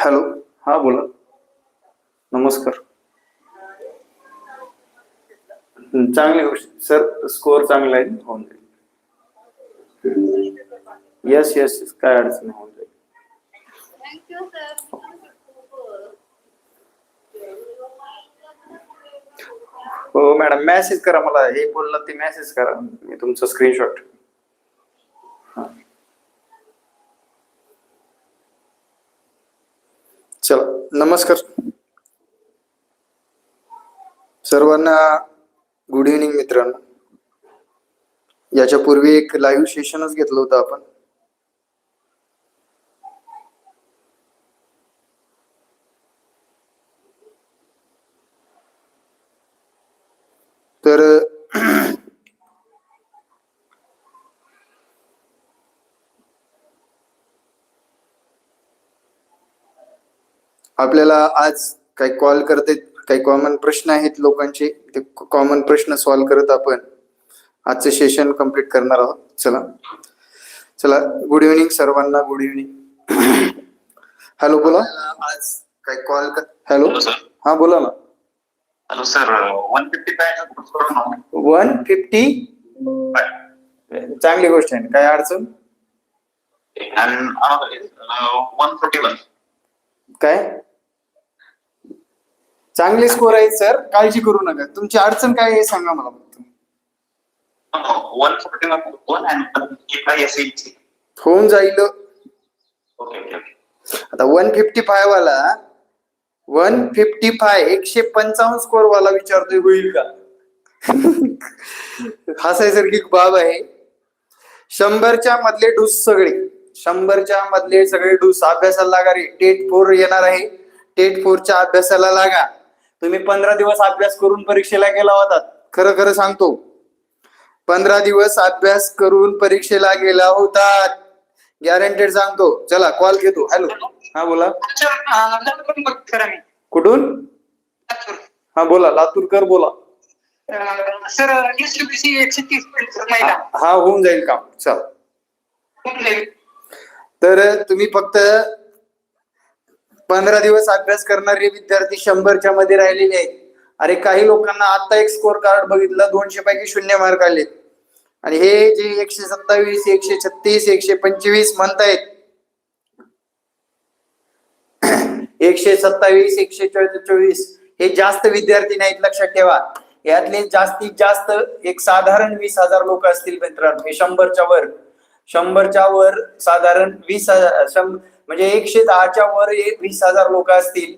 Hello हा बोला। नमस्कार। चांगली गोष्ट सर स्कोअर चांगला आहे होऊन जाईल. येस येस काय अडचण होऊन जाईल. हो मॅडम मेसेज करा मला. हे बोललं ते मेसेज करा. मी तुमचं स्क्रीनशॉट चला नमस्कार. सर्वांना गुड इव्हनिंग मित्रांनो. याच्या पूर्वी एक लाईव्ह सेशनच घेतलं होतं आपण. तर आपल्याला आज काही कॉल करते काही कॉमन प्रश्न आहेत लोकांचे ते कॉमन प्रश्न सॉल्व्ह करत आपण आजचं सेशन कंप्लीट करणार आहोत. चला. चला गुड इव्हनिंग सर्वांना गुड इव्हनिंग हॅलो बोला. आज काही कॉल कर हॅलो हा बोला ना. हॅलो सर वन फिफ्टी काय वन फिफ्टी चांगली गोष्ट आहे. काय अडचण? वन फोर्टी वन काय? चांगले स्कोर आहेत सर काळजी करू नका. तुमची अडचण काय आहे सांगा मला फक्त. वन फोर्टी वन अँड होऊन जाईल. आता वन फिफ्टी फाय वाला वन फिफ्टी फाय एकशे पंचावन्न स्कोर वाला विचारतोय होईल का? हसायसारखी बाब आहे. शंभरच्या मधले डूस सगळे. शंभरच्या मधले सगळे डूस अभ्यासाला लागा रे. टेट फोर येणार आहे. टेट फोरच्या अभ्यासाला लागा. तुम्ही पंधरा दिवस अभ्यास करून परीक्षेला गेला होता खरं खरं सांगतो. पंधरा दिवस अभ्यास करून परीक्षेला गेला होता. गॅरंटेड सांगतो. चला कॉल घेतो. हॅलो हा बोला. कुठून? हा बोला. लातूरकर बोला. सर एकशे तीस हा हा, होऊन जाईल काम. चल? तर तुम्ही फक्त पंधरा दिवस अभ्यास करणारे विद्यार्थी शंभरच्या मध्ये राहिलेले आहेत. अरे काही लोकांना आता एक स्कोर कार्ड बघितलं दोनशे पैकी शून्य मार्क आले आणि हे जे एकशे सत्तावीस एकशे छत्तीस एकशे पंचवीस म्हणतायत एकशे सत्तावीस एकशे चोवीस हे जास्त विद्यार्थी नाहीत लक्षात ठेवा. यातले जास्तीत जास्त एक साधारण वीस हजार लोक असतील मित्रांनो हे शंभरच्या वर. शंभरच्या वर साधारण वीस हजार म्हणजे एकशे दहाच्या वर वीस हजार लोक असतील.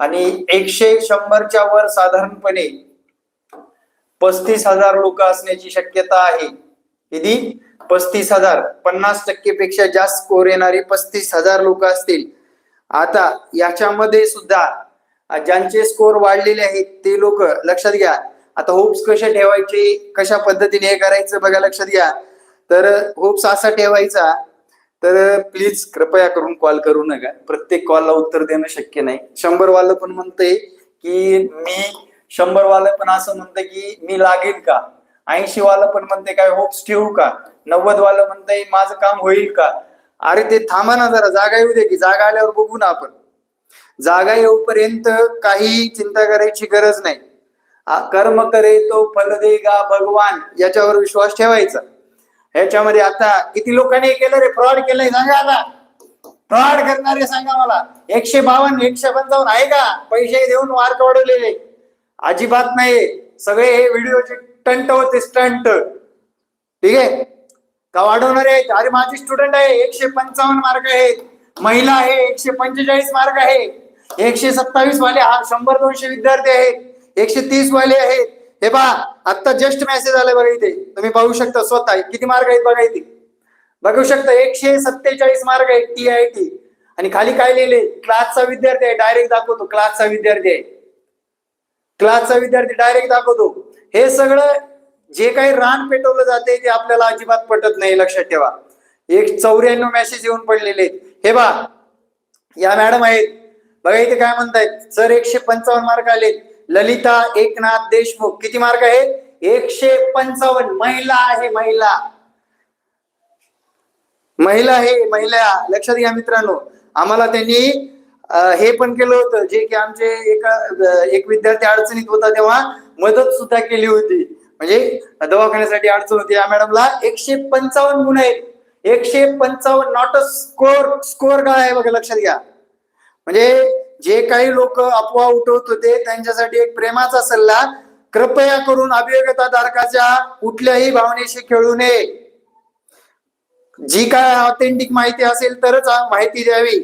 आणि एकशे शंभरच्या वर साधारणपणे पस्तीस हजार लोक असण्याची शक्यता आहे. किती? पस्तीस हजार. पन्नास टक्के पेक्षा जास्त स्कोर येणारे पस्तीस हजार लोक असतील. आता याच्यामध्ये सुद्धा ज्यांचे स्कोर वाढलेले आहेत ते लोक लक्षात घ्या. आता होप्स कसे ठेवायचे? कशा पद्धतीने हे करायचं? बघा लक्षात घ्या. तर होप्स असा ठेवायचा तर प्लीज कृपया करून कॉल करू नका. प्रत्येक कॉलला उत्तर देणं शक्य नाही. शंभर वाल पण म्हणतंय की मी शंभरवालं पण असं म्हणतंय की मी लागेल का? ऐंशी वालं पण म्हणते काय होप्स ठेवू का? नव्वद वालं म्हणतंय माझं काम होईल का? अरे ते थांबा ना जरा जागा येऊ दे की जागा आल्यावर बघू ना आपण. जागा येऊपर्यंत काही चिंता करायची गरज नाही. कर्म करे तो फल देगा भगवान याच्यावर विश्वास ठेवायचा. ह्याच्यामध्ये आता किती लोकांनी केलं रे? फ्रॉड केलंय सांगा आता. फ्रॉड करणारे सांगा मला. एकशे बावन्न एकशे पंचावन्न आहे का? पैसे देऊन मार्क वाढवलेले. अजिबात नाही. सगळे हे व्हिडिओचे टंट होते स्टंट ठीक आहे? का वाढवणारे आहेत? अरे माझे स्टुडंट आहे. एकशे पंचावन्न मार्क आहेत. महिला आहे. एकशे पंचेचाळीस मार्क आहे. एकशे सत्तावीस वाले हा शंभर दोनशे विद्यार्थी आहेत. एकशे तीस वाले आहेत. हे पहा आता जस्ट मेसेज आलाय बघा इथे. तुम्ही पाहू शकता स्वतः. किती मार्ग आहेत बघा इथे. बघू शकता एकशे सत्तेचाळीस मार्ग आहेत टी आय टी आणि खाली काय लिहिले क्लासचा विद्यार्थी आहे डायरेक्ट दाखवतो. क्लासचा विद्यार्थी आहे. क्लासचा विद्यार्थी डायरेक्ट दाखवतो. हे सगळं जे काही रान पेटवलं जाते ते आपल्याला अजिबात पटत नाही लक्षात ठेवा. एक चौऱ्याण्णव मेसेज येऊन पडलेले हे बा या मॅडम आहेत. बघा इथे काय म्हणतायत. सर एकशे पंचावन्न मार्क आलेत. ललिता एकनाथ देशमुख. किती मार्क आहेत एकशे पंचावन्न. महिला आहे महिला. महिला आहे महिला. लक्षात घ्या मित्रांनो. आम्हाला त्यांनी हे पण केलं होतं जे की आमचे एका एक विद्यार्थी अडचणीत होता तेव्हा मदत सुद्धा केली होती. म्हणजे दवाखान्यासाठी अडचण होती. या मॅडमला एकशे पंचावन्न गुण आहेत. एकशे पंचावन्न नॉट अ स्कोर स्कोर काय आहे बघा लक्षात घ्या. म्हणजे जे काही लोक अफवा उठवत होते त्यांच्यासाठी एक प्रेमाचा सल्ला कृपया करून अभियोग्यता धारकाच्या कुठल्याही भावनेशी खेळू नये. जी काय ऑथेंटिक माहिती असेल तरच माहिती द्यावी.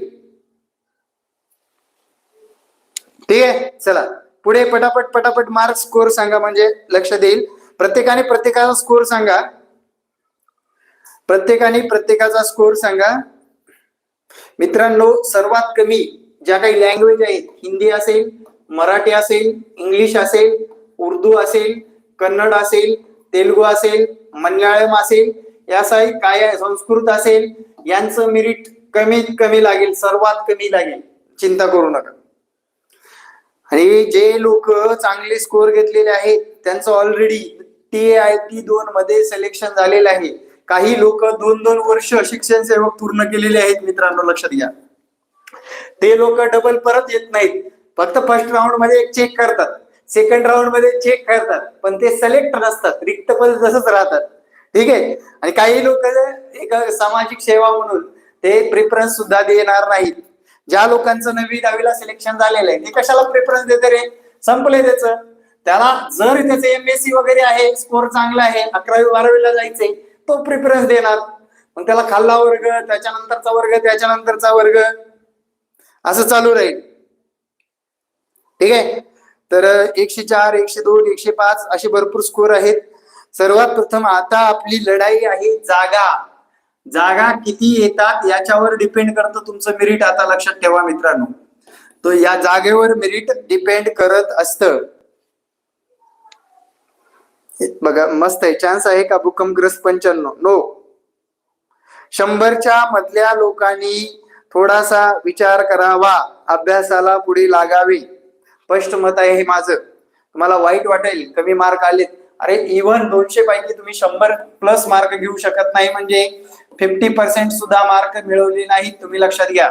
ठीक आहे? चला. पुढे पटापट पटापट मार्क स्कोर सांगा म्हणजे लक्ष देईल. प्रत्येकाने प्रत्येकाचा स्कोर सांगा. प्रत्येकाने प्रत्येकाचा स्कोर सांगा. मित्रांनो सर्वात कमी ज्या काही लँग्वेज आहेत हिंदी असेल मराठी असेल इंग्लिश असेल उर्दू असेल कन्नड असेल तेलुगू असेल मल्याळम असेल यासाठी काय संस्कृत असेल यांचं मेरिट कमीत कमी लागेल सर्वात कमी लागेल. चिंता करू नका. आणि जे लोक चांगले स्कोर घेतलेले आहेत त्यांचं ऑलरेडी टी आय टी दोन मध्ये सिलेक्शन झालेलं आहे. काही लोक दोन दोन वर्ष शिक्षण सेवक पूर्ण केलेले आहेत मित्रांनो लक्षात घ्या. ते लोक डबल परत येत नाहीत. फक्त फर्स्ट राऊंडमध्ये चेक करतात. सेकंड राऊंडमध्ये चेक करतात. पण ते सिलेक्ट नसतात. रिक्त पद तसंच राहतात. ठीक आहे? आणि काही लोक एक सामाजिक सेवा म्हणून ते प्रेफरन्स सुद्धा देणार नाहीत. ज्या लोकांचं नवी दहावीला सिलेक्शन झालेलं आहे ते कशाला प्रेफरन्स देते रे? संपले त्याचं. त्याला जर त्याचं एमएससी वगैरे आहे स्कोर चांगला आहे अकरावी बारावीला जायचंय तो प्रेफरन्स देणार. मग त्याला खाल्ला वर्ग त्याच्यानंतरचा वर्ग त्याच्यानंतरचा वर्ग. असं चालू राहील. ठीक आहे? तर एकशे चार एकशे दोन एकशे पाच असे भरपूर स्कोर आहेत. सर्वात प्रथम आता आपली लढाई आहे जागा. जागा किती येतात याच्यावर डिपेंड करतं तुमचं मेरिट आता लक्षात ठेवा मित्रांनो. तो या जागेवर मेरिट डिपेंड करत असत. बघा मस्त आहे. चान्स आहे का? भूकंपग्रस्त पंच्याण्णव. नो शंभरच्या मधल्या लोकांनी थोडासा विचार करावा अभ्यासाला पुढे लागावे. स्पष्ट मत आहे हे माझं. तुम्हाला वाईट वाटेल कमी मार्क आलेत. अरे इव्हन दोनशे पैकी तुम्ही शंभर प्लस मार्क घेऊ शकत नाही म्हणजे फिफ्टी पर्सेंट सुद्धा मार्क मिळवले नाहीत तुम्ही लक्षात घ्या.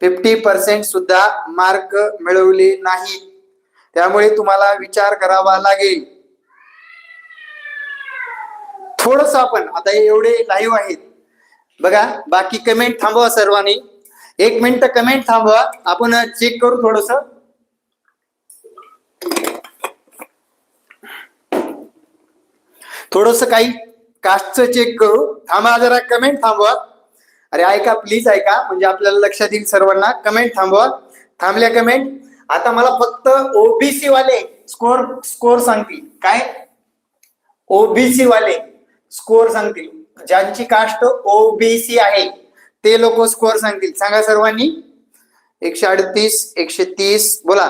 फिफ्टी पर्सेंट सुद्धा मार्क मिळवले नाहीत. त्यामुळे तुम्हाला विचार करावा लागेल. थोडस आपण आता हे एवढे लाईव्ह आहेत. बघा बाकी कमेंट थांबवा सर्वांनी. एक मिनिट कमेंट थांबवा. आपण चेक करू थोडस. थोडस काही कास्टचं चेक करू. थांबा जरा कमेंट थांबवा. अरे ऐका प्लीज ऐका. म्हणजे आपल्याला लक्षात येईल सर्वांना. कमेंट थांबवा. थांबल्या कमेंट आता मला फक्त ओबीसी वाले स्कोर स्कोर सांगतील. काय? ओबीसी वाले स्कोर सांगतील. ज्यांची कास्ट ओबीसी आहे. ते लोक स्कोअर सांगतील. सांगा सर्वांनी. एकशे अडतीस एकशे तीस बोला.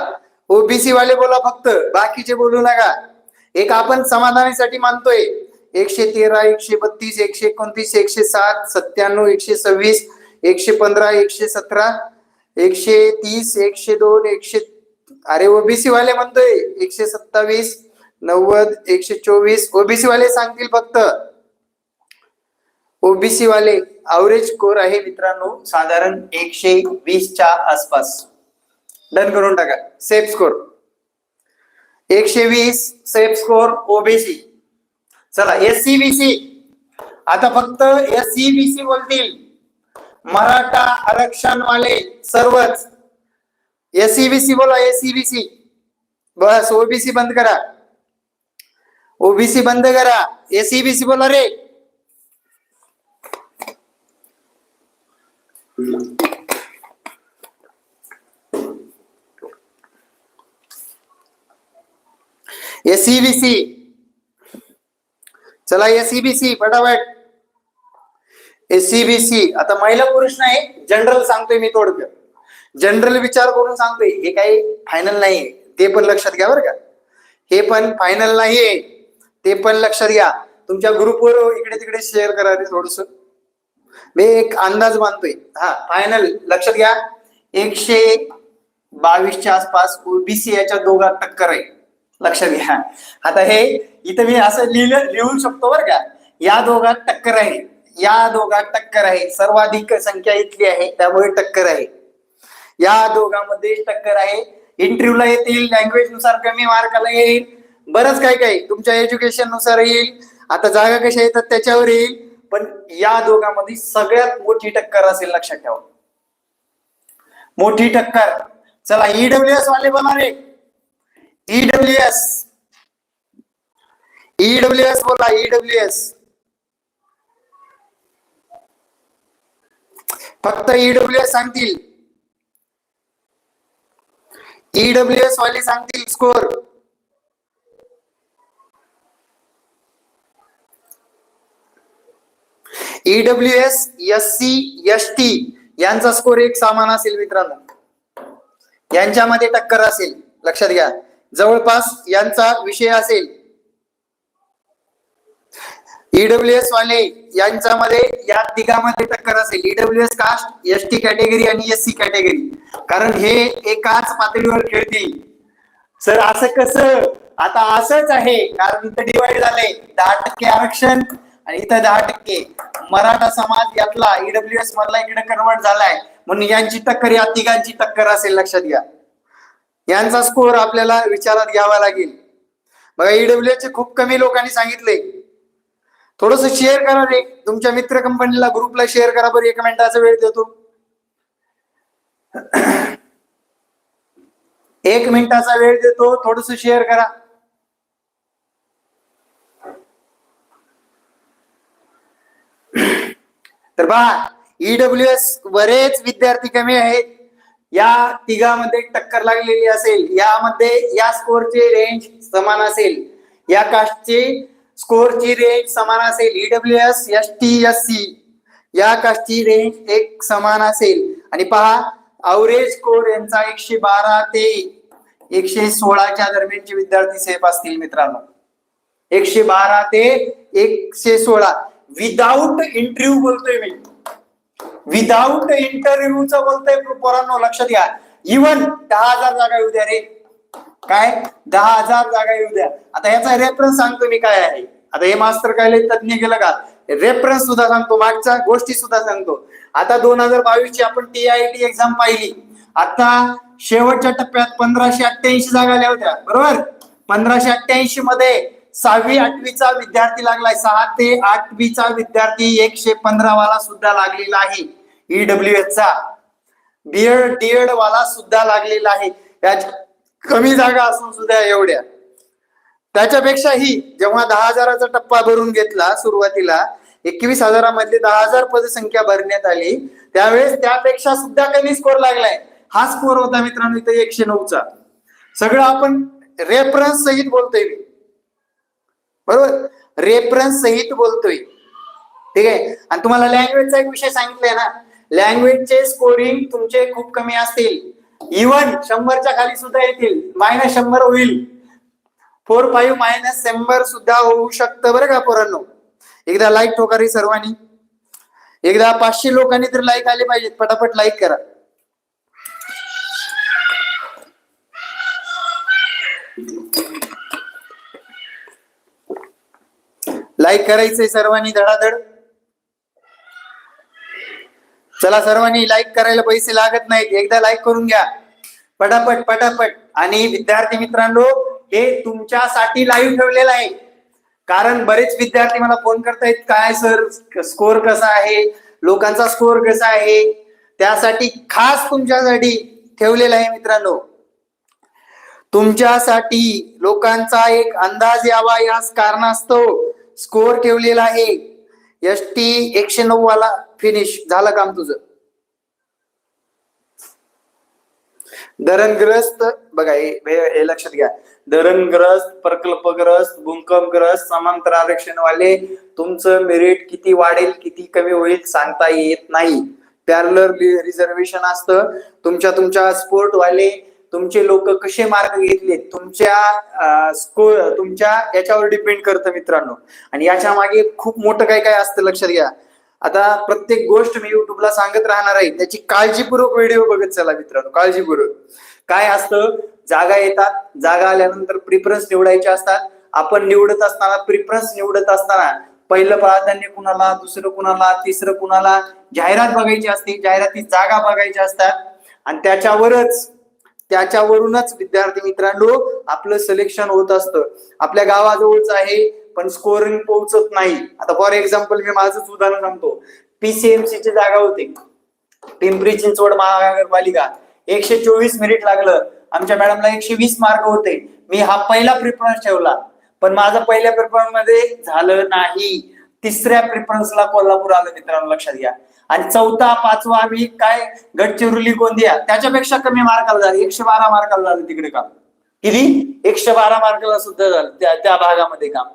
ओबीसी वाले बोला फक्त. बाकीचे बोलू नका. एक आपण समाधानासाठी मानतोय. एकशे तेरा एकशे बत्तीस एकशे एकोणतीस एकशे सात सत्त्याण्णव एकशे सव्वीस एकशे पंधरा एकशे सतरा एकशे तीस एकशे दोन एकशे अरे ओबीसी वाले म्हणतोय. एकशे सत्तावीस नव्वद एकशे चोवीस. ओबीसी वाले सांगतील फक्त. ओबीसी वाले अवरेज स्कोर आहे मित्रांनो साधारण एकशे वीसच्या आसपास. डन करून टाका. सेफ स्कोर एकशे वीस सेफ स्कोर ओबीसी. चला एस सी बी सी आता फक्त एस सी बी सी बोलतील. मराठा आरक्षण वाले सर्वच. एस सी बी सी बोला एस बी सी बस ओबीसी बंद करा. ओबीसी बंद करा. एसईबीसी बोला रे. एसईबीसी चला एसईबीसी फटाफट. एसईबीसी आता महिला पुरुष नाही जनरल सांगतोय मी थोडक्यात. जनरल विचार करून सांगतोय हे काही फायनल नाही ते पण लक्षात घ्या बरं का. हे पण फायनल नाहीये. ते पण लक्षात घ्या. तुमच्या ग्रुपवर इकडे तिकडे शेअर करा रे थोडस. मी एक अंदाज बांधतोय. हा फायनल लक्षात घ्या. एकशे बावीसच्या आसपास ओबीसी याच्या दोघात टक्कर आहे. लक्षात घ्या. आता हे इथं मी असं लिहिलं लिहू शकतो बरं का. या दोघात टक्कर आहे. या दोघात टक्कर आहे. सर्वाधिक संख्या इथली आहे त्यामुळे टक्कर आहे. या दोघांमध्ये टक्कर आहे. इंटरव्ह्यूला येतील लँग्वेजनुसार कमी मार्काला येईल. बरंच काय काय तुमच्या एज्युकेशननुसार येईल. आता जागा कशा येतात त्याच्यावर येईल. पण या दोघांमध्ये सगळ्यात मोठी टक्कर असेल लक्षात ठेवा. मोठी टक्कर. चला ईडब्ल्यू एस वाले बनारे ईडब्ल्यू एस ईडब्ल्यू एस बोला ईडब्ल्यू एस फक्त ईडब्ल्यू एस सांगतील. ईडब्ल्यू एस वाले सांगतील score. EW S S C S T यांचा स्कोर एक समान असेल मित्रांनो. यांच्यामध्ये टक्कर असेल लक्षात घ्या. जवळपास यांचा विषय असेल. ईडब्ल्यू एस वाले यांच्यामध्ये या तिघामध्ये टक्कर असेल. EW S caste S T category आणि एस सी कॅटेगरी कारण हे एकाच पातळीवर खेळतील. सर असं कसं? आता असंच आहे. कारण डिवाइड झालंय. दहा टक्के आरक्षण आणि इथं दहा टक्के. मराठा समाज यातला ईडब्ल्यू एस मधला इकडे कन्वर्ट झालाय. म्हणून यांची टक्कर या तिघांची टक्कर असेल लक्षात घ्या. यांचा स्कोर आपल्याला विचारात घ्यावा लागेल. बघा ईडब्ल्यू चे खूप कमी लोकांनी सांगितले. थोडस शेअर करा रे. तुमच्या मित्र कंपनीला ग्रुपला शेअर करा बरं. एक मिनिटाचा वेळ देतो. एक मिनिटाचा वेळ देतो. थोडस शेअर करा. तर पहा ईडब्ल्यू एस बरेच विद्यार्थी कमी आहेत. या तिघामध्ये टक्कर लागलेली असेल यामध्ये या स्कोरची रेंज समान असेल. या कास्टची स्कोरची रेंज समान असेल. EW S S T S C या कास्टची रेंज एक समान असेल. आणि पहा अवरेज स्कोर यांचा एकशे बारा ते एकशे सोळाच्या दरम्यानचे विद्यार्थी सेफ असतील मित्रांनो. एकशे बारा ते एकशे सोळा. विदाऊट इंटरव्ह्यू बोलतोय मी. विदाऊट इंटरव्ह्यूच बोलतोय पोरांनो लक्षात घ्या. इवन दहा हजार जागा येऊ द्या रे. काय? दहा हजार जागा येऊ द्या. आता याचा रेफरन्स सांगतो मी काय आहे. आता हे मास्टर काय लय तज्ञ गेलं का? रेफरन्स सुद्धा सांगतो मागच्या गोष्टी सुद्धा सांगतो. आता दोन हजार बावीस ची आपण टी आय टी एक्झाम पाहिली. आता शेवटच्या टप्प्यात पंधराशे अठ्ठ्याऐंशी जागा आल्या होत्या. बरोबर? पंधराशे अठ्ठ्याऐंशी मध्ये सहावी आठवीचा विद्यार्थी लागलाय. सहा ते आठवीचा विद्यार्थी एकशे पंधरा वाला सुद्धा लागलेला आहे. ईडब्ल्यू एस चा. बीएड डीएड वाला सुद्धा लागलेला आहे. त्यात कमी जागा असून सुद्धा एवढ्या. त्याच्यापेक्षाही जेव्हा दहा हजाराचा टप्पा भरून घेतला सुरुवातीला एकवीस हजारामधले दहा हजार पदसंख्या भरण्यात आली. त्यावेळेस त्यापेक्षा सुद्धा कमी स्कोर लागलाय. हा स्कोर होता मित्रांनो इथे एकशे नऊचा. सगळं आपण रेफरन्स सहित बोलतोय मी. बरोबर? रेफरन्स सहित बोलतोय. ठीक आहे? आणि तुम्हाला लँग्वेजचा एक विषय सांगितलाय ना? लँग्वेजचे स्कोरिंग तुमचे खूप कमी असतील. इव्हन शंभरच्या खाली सुद्धा येतील. मायनस शंभर होईल. फोर फाईव्ह मायनस शंभर सुद्धा होऊ शकतं बरं का पोरांनो? एकदा लाईक ठोकारी सर्वांनी. एकदा पाचशे लोकांनी तर लाईक आले पाहिजेत. पटापट लाईक करा. लाईक करायचंय सर्वांनी धडाधड? चला सर्वांनी लाईक करायला पैसे लागत नाहीत. एकदा लाईक करून घ्या. पटापट पटापट. आणि विद्यार्थी मित्रांनो हे तुमच्यासाठी लाईव्ह ठेवलेलं आहे. कारण बरेच विद्यार्थी मला फोन करतायत काय सर स्कोर कसा आहे? लोकांचा स्कोर कसा आहे? त्यासाठी खास तुमच्यासाठी ठेवलेला आहे मित्रांनो. तुमच्यासाठी लोकांचा एक अंदाज यावा याच कारणास्तव स्कोअर ठेवलेला आहे. एस टी एकशे नऊ वाला फिनिश झालं काम तुझं. धरणग्रस्त बघा हे हे- हे लक्षात घ्या. धरणग्रस्त प्रकल्पग्रस्त भूकंपग्रस्त समांतर आरक्षण वाले तुमचं मेरिट किती वाढेल किती कमी होईल सांगता येत नाही. पॅरलर रिझर्वेशन असतं. तुमच्या तुमच्या स्पोर्ट वाले तुमचे लोक कसे मार्ग घेतले तुमच्या स्कोर तुमच्या याच्यावर डिपेंड करतं मित्रांनो. आणि याच्या मागे खूप मोठं काय काय असतं लक्षात घ्या. आता प्रत्येक गोष्ट मी युट्यूबला सांगत राहणार आहे. त्याची काळजीपूर्वक व्हिडिओ बघत चला मित्रांनो काळजीपूर्वक. काय असतं? जागा येतात. जागा आल्यानंतर प्रिफरन्स निवडायचे असतात. आपण निवडत असताना प्रिफरन्स निवडत असताना पहिलं प्राधान्य कुणाला दुसरं कुणाला तिसरं कुणाला? जाहिरात बघायची असते. जाहिरातीत जागा बघायच्या असतात. आणि त्याच्यावरच त्याच्यावरूनच विद्यार्थी मित्रांनो आपलं सिलेक्शन होत असतं. आपल्या गावाजवळच आहे पण स्कोरिंग पोहोचत नाही. आता फॉर एक्झाम्पल मी माझंच उदाहरण सांगतो. पीसीएमसी ची जागा होती. पिंपरी चिंचवड महानगरपालिका. एकशे चोवीस मिनिट लागलं. आमच्या मॅडमला एकशे वीस मार्क होते. मी हा पहिला प्रिफरन्स ठेवला. पण माझा पहिल्या प्रिफरन्समध्ये झालं नाही. तिसऱ्या प्रिफरन्सला कोल्हापूर आलं मित्रांनो लक्षात घ्या. आणि चौथा पाचवा आम्ही काय? गडचिरोली गोंदिया. त्याच्यापेक्षा कमी मार्काला झाले. एकशे बारा मार्काला झालं तिकडे काम. किती? एकशे बारा मार्काला सुद्धा झालं. त्या त्या भागामध्ये काम.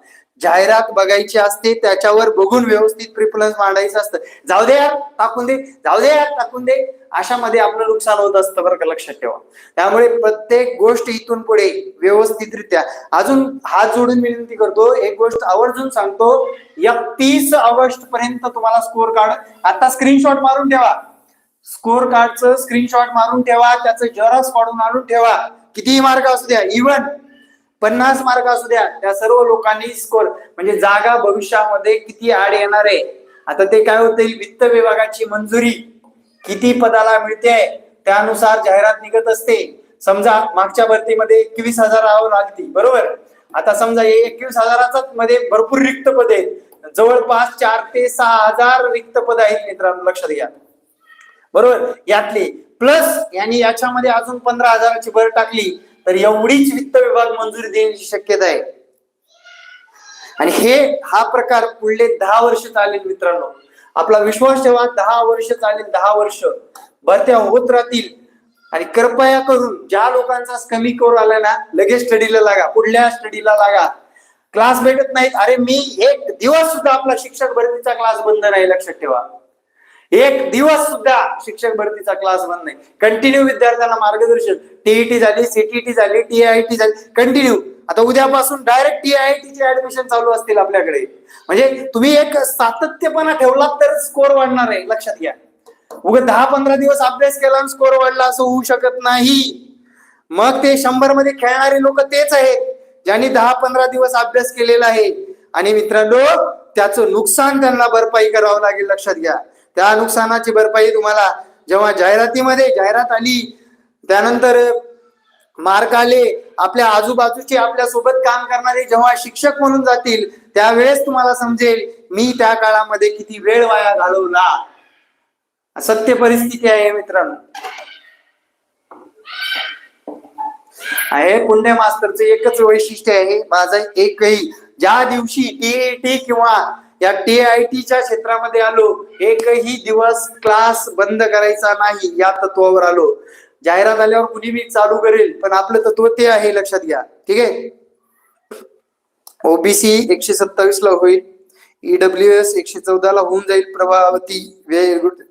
जाहिरात बघायची असते त्याच्यावर बघून व्यवस्थित प्रिफरन्स मांडायचं असतं. जाऊ दे यार टाकून दे. जाऊ दे यार टाकून दे. अशामध्ये आपलं नुकसान होत असतं बरं का लक्षात ठेवा. त्यामुळे प्रत्येक गोष्ट इथून पुढे व्यवस्थितरित्या. अजून हात जोडून विनंती करतो एक गोष्ट आवर्जून सांगतो. एकतीस ऑगस्ट पर्यंत तुम्हाला स्कोर कार्ड आता स्क्रीनशॉट मारून ठेवा. स्कोअर कार्डचं स्क्रीनशॉट मारून ठेवा. त्याचं जरॉक्स काढून आणून ठेवा. कितीही मार्क असू द्या इव्हन पन्नास मार्क असू द्या त्या सर्व लोकांनी स्कोर म्हणजे जागा भविष्यामध्ये किती आड येणार आहे? आता ते काय होते वित्त विभागाची मंजुरी किती पदाला मिळते? त्यानुसार जाहिरात निघत असते. समजा मागच्या भरतीमध्ये एकवीस हजार लागती बरोबर? आता समजा एकवीस हजाराचाच मध्ये भरपूर रिक्त पद आहेत. जवळपास चार ते सहा हजार रिक्त पद आहेत मित्रांनो लक्षात घ्या. बरोबर? यातले. प्लस यांनी याच्यामध्ये अजून पंधरा हजाराची भर टाकली. तर एवढीच वित्त विभाग मंजुरी देण्याची शक्यता आहे. आणि हे हा प्रकार पुढले दहा वर्ष चालेल मित्रांनो. आपला विश्वास ठेवा दहा वर्ष चालेल दहा वर्ष. भरत्या होत राहतील. आणि कृपया करून ज्या लोकांचा कमी कोर आला ना लगेच स्टडीला लागा पुढल्या स्टडीला लागा. क्लास भेटत नाहीत. अरे मी एक दिवस सुद्धा आपला शिक्षक भरतीचा क्लास बंद नाही लक्षात ठेवा. एक दिवस सुद्धा शिक्षक भरतीचा क्लास बंद नाही. कंटिन्यू विद्यार्थ्यांना मार्गदर्शन. टीईटी झाली सीटीटी झाली टीआयटी झाली. कंटिन्यू आता उद्यापासून डायरेक्ट टीआयटी चे ऍडमिशन चालू असतील आपल्याकडे. म्हणजे तुम्ही एक सातत्यपणा ठेवला तर स्कोर वाढणार आहे. लक्षात घ्या. उगा दहा पंधरा दिवस अभ्यास केला आणि स्कोर वाढला असं होऊ शकत नाही. मग ते शंभरमध्ये खेळणारे लोक तेच आहेत ज्यांनी दहा पंधरा दिवस अभ्यास केलेला आहे. आणि मित्रांनो त्याचं नुकसान त्यांना भरपाई करावं लागेल लक्षात घ्या. त्या नुकसानाची भरपाई तुम्हाला जेव्हा जाहिरातीमध्ये जाहिरात आली त्यानंतर मार्क आले आपल्या आजूबाजूचे आपल्यासोबत काम करणारे जेव्हा शिक्षक म्हणून जातील त्यावेळेस तुम्हाला समजेल मी त्या काळामध्ये किती वेळ वाया घालवला. सत्य परिस्थिती आहे मित्रांनो. आहे पुण्य मास्तरचं एकच वैशिष्ट्य आहे माझं एकही ज्या दिवशी टी किंवा या टी आय टीच्या क्षेत्रामध्ये आलो एकही दिवस क्लास बंद करायचा नाही या तत्वावर आलो. जाहिरात आल्यावर कुणी मी चालू करेल पण आपलं तत्व ते आहे लक्षात घ्या. ठीक आहे? ओबीसी एकशे सत्तावीस ला होईल. ईडब्ल्यू एस एकशे चौदा ला होऊन जाईल प्रभावती. गुड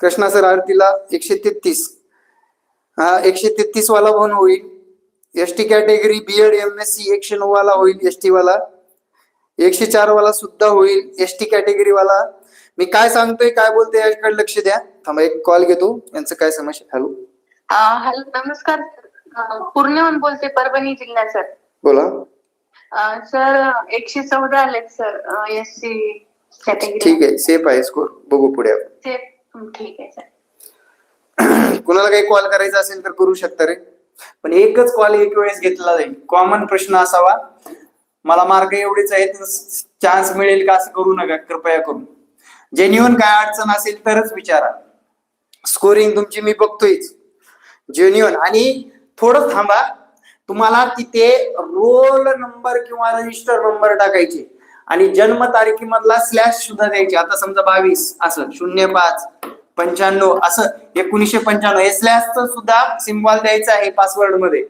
कृष्णा सर आरतीला एकशे तेहतीस. हा एकशे तेहतीस वाला पण होईल. S T category B Ed M S C एकशे नऊ वाला होईल एस टी वाला. एकशे चार वाला सुद्धा होईल एस टी कॅटेगरी वाला मी काय सांगतोय काय बोलतोय याकडे लक्ष द्या. थांबा एक कॉल घेतो. यांचं काय समस्या? हॅलो हॅलो नमस्कार. पूर्णिमा बोलते परभणी जिल्हा सर. बोला. सर एकशे चौदा आलेत सर एस सी कॅटेगरी ठीक आहे सेफ आहे स्कोर बघू पुढे. आपण ठीक आहे सर. कुणाला काही कॉल करायचा असेल तर करू शकता रे. पण एकच कॉल एक वेळेस घेतला जाईल. कॉमन प्रश्न असावा. मला मार्क एवढेच आहेत चान्स मिळेल का असं करू नका कृपया करून. जेन्युअन काय अडचण असेल तरच विचारा. स्कोरिंग तुमची मी बघतोयच. जेन्युअन आणि थोडं थांबा. तुम्हाला तिथे रोल नंबर किंवा रजिस्टर नंबर टाकायचे. आणि जन्म तारखेमधला स्लॅश सुद्धा द्यायचे. आता समजा बावीस असं शून्य पाच पंच्याण्णव असं एकोणीसशे पंच्याण्णव. हे स्लॅशचं सुद्धा सिम्बॉल द्यायचं आहे पासवर्डमध्ये.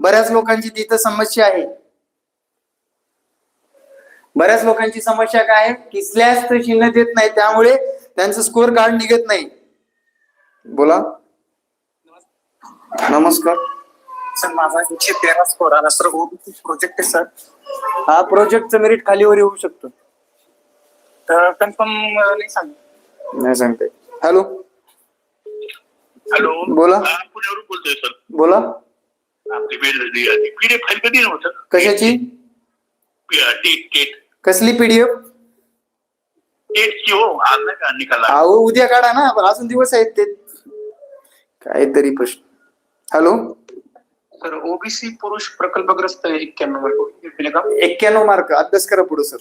बऱ्याच लोकांची तिथं समस्या आहे. बऱ्याच लोकांची समस्या काय आहे? की स्लॅश चिन्ह देत नाही त्यामुळे त्यांचं स्कोर कार्ड निघत नाही. बोला. नमस्कार. सर माझा एकशे तेरा स्कोर आला. सर ओबीसी प्रोजेक्ट आहे सर. हा प्रोजेक्टचं मेरिट खालीवर येऊ शकतो. तर कन्फर्म नाही सांग नाही सांगते हॅलो हॅलो बोला. हा, पुण्यावरून बोलतोय सर. बोला. आपली पीडीएफ फाईल कधी सर कशाची? टेट कसली पीडीएफ हो अहो उद्या काढा ना पण अजून दिवस आहेत ते. काहीतरी प्रश्न. हॅलो? सर ओबीसी पुरुष प्रकल्पग्रस्त एक्क्याण्णव मार्क. एक्क्याण्णव मार्क. अभ्यास करा पुढे सर.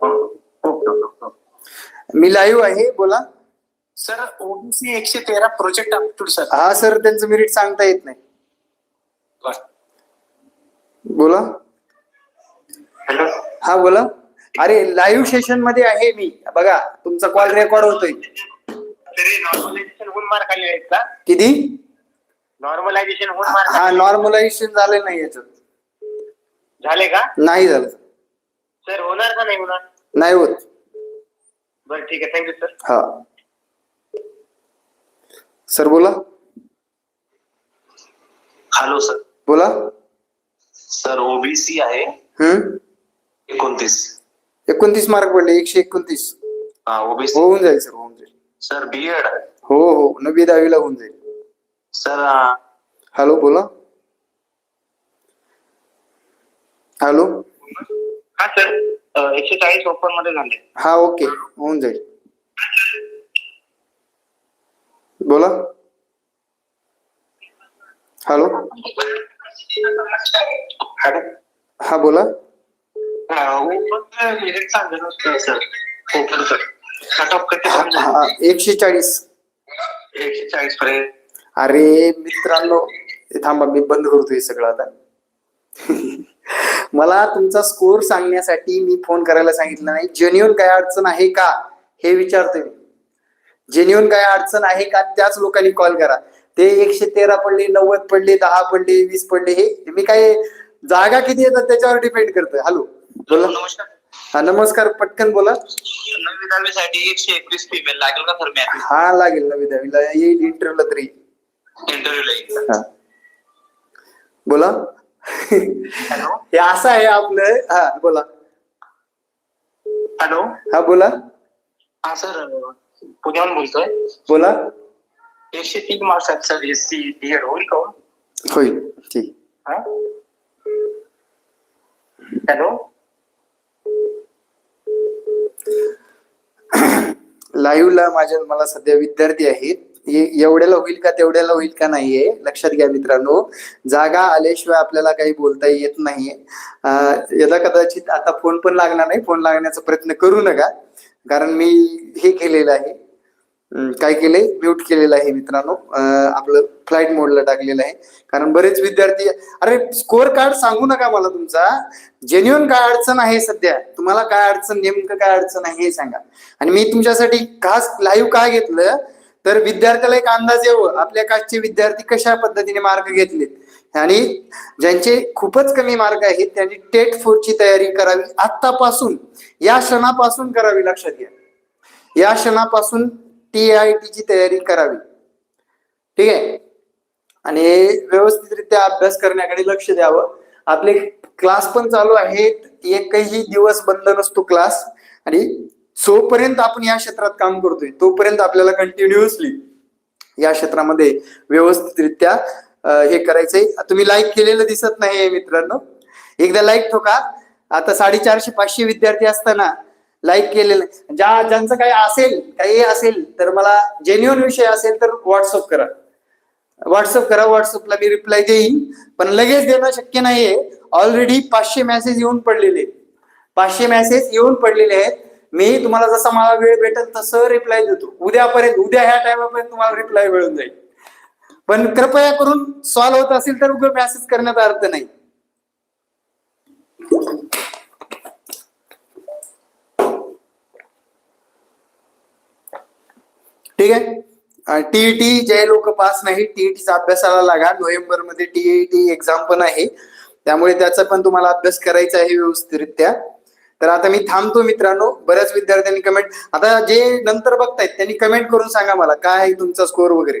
ओके ओके ओके मी लाईव्ह आहे बोला. सर ओबीसी एकशे तेरा प्रोजेक्ट सर. हा सर त्यांचं मेरिट सांगता येत नाही. बोला. हा बोला. अरे लाईव्ह सेशनमध्ये आहे मी. बघा तुमचा कॉल रेकॉर्ड होतोय. तरी नॉर्मलायझेशन होऊन मार्क आले आहेत का? किती? नॉर्मलायझेशन होऊन मार्क हा नॉर्मलायझेशन झालं नाही याच्यात. झाले का? नाही झालं. सर होणार का नाही होणार? नाही होत. बरं ठीक आहे. थँक्यू सर हा. सर बोला. हॅलो सर बोला. सर ओबीसी आहे. हम्म एकोणतीस. एकोणतीस मार्क पडले एकशे एकोणतीस. हा ओबीसी. होऊन जाईल सर होऊन जाईल. सर बीएड हो हो नववी दहावीला होऊन जाईल. सर हॅलो बोला. हॅलो. हा सर एकशे चाळीस ओपनमध्ये झाले. हा ओके होऊन जाईल. बोला. हॅलो. हा बोला. ओपन नसतं सर कट ऑफ एकशे चाळीस. एकशे चाळीस पर्यंत अरे मित्रांनो थांबा मी बंद करतो हे सगळं आता. मला तुमचा स्कोर सांगण्यासाठी मी फोन करायला सांगितलं नाही. जेन्युअन काय अडचण आहे का? हे विचारतोय मी. काय अडचण आहे का? त्याच लोकांनी कॉल करा. ते एकशे तेरा पडले नव्वद पडले दहा पडले वीस पडले हे मी काय जागा किती येतात त्याच्यावर डिपेंड करतोय. हॅलो बोला. नमस्कार. हा नमस्कार पटकन बोला. नववी दहावीसाठी एकशे एकवीस फिमेल लागेल का सर मॅथ हा लागेल नवी दहावीला. येईल इंटरव्ह्यूला तरी. इंटरव्ह्यूला येईल. हा. बोला. हॅलो. हे असं आहे आपलं. हा बोला. हॅलो. हा बोला. हा सर पुण्याहून बोलतोय. बोला. एकशे तीन मार्क्स आहेत सर एस सी बीएड होईल का हो? होईल. ठीक. हा? हॅलो. लाईव्हला माझ्या मला सध्या विद्यार्थी आहेत. हे एवढ्याला होईल का तेवढ्याला होईल का नाहीये. लक्षात घ्या मित्रांनो. जागा आल्याशिवाय आपल्याला काही बोलता येत नाहीये. यदा कदाचित आता फोन पण लागणार नाही. फोन लागण्याचा प्रयत्न करू नका. कारण मी हे केलेलं आहे. काय केलंय? म्यूट केलेलं आहे मित्रांनो. आपलं फ्लाईट मोडला टाकलेलं आहे. कारण बरेच विद्यार्थी अरे स्कोअर कार्ड सांगू नका मला तुमचा. जेन्युअन काय अडचण आहे सध्या? तुम्हाला काय अडचण नेमकं काय अडचण आहे हे सांगा. आणि मी तुमच्यासाठी खास लाईव्ह का घेतलं? तर विद्यार्थ्याला एक अंदाज यावं आपल्या कास्टचे विद्यार्थी कशा पद्धतीने मार्क घेतलेत? आणि ज्यांचे खूपच कमी मार्क आहेत त्यांनी टेट फोरची तयारी करावी आत्तापासून. या क्षणापासून करावी लक्षात घ्या. या क्षणापासून टी आय ची तयारी करावी. ठीक आहे? आणि व्यवस्थितरित्या अभ्यास करण्याकडे लक्ष द्यावं. आपले क्लास पण चालू आहेत. एकही दिवस बंद नसतो क्लास. आणि जोपर्यंत आपण या क्षेत्रात काम करतोय तोपर्यंत आपल्याला कंटिन्युअसली या क्षेत्रामध्ये व्यवस्थितरित्या हे करायचंय. तुम्ही लाईक केलेलं दिसत नाही मित्रांनो. एकदा लाईक ठोका. आता साडेचारशे पाचशे विद्यार्थी असताना लाईक केलेलं नाही. ज्या ज्यांचं काही असेल काही असेल तर मला जेन्युअन विषय असेल तर व्हॉट्सअप करा. व्हॉट्सअप करा व्हॉट्सअपला मी रिप्लाय देईन. पण लगेच देणं शक्य नाहीये. ऑलरेडी पाचशे मेसेज येऊन पडलेले पाचशे मेसेज येऊन पडलेले आहेत. मी तुम्हाला जसा मला वेळ भेटेल तसं रिप्लाय देतो. उद्यापर्यंत उद्या ह्या टायमापर्यंत तुम्हाला रिप्लाय मिळून जाईल. पण कृपया करून सॉल्व्ह होत असेल तर उगं मेसेज करण्याचा अर्थ नाही. ठीक आहे? टीईटी जे लोक पास नाही टीईटीचा अभ्यासाला लागा. नोव्हेंबरमध्ये टीईटी एक्झाम पण आहे. त्यामुळे त्याचा पण तुम्हाला अभ्यास करायचा आहे व्यवस्थितरित्या. तर आता मी थांबतो मित्रांनो. बऱ्याच विद्यार्थ्यांनी कमेंट आता जे नंतर बघतायत त्यांनी कमेंट करून सांगा मला. काय आहे तुमचा स्कोअर वगैरे?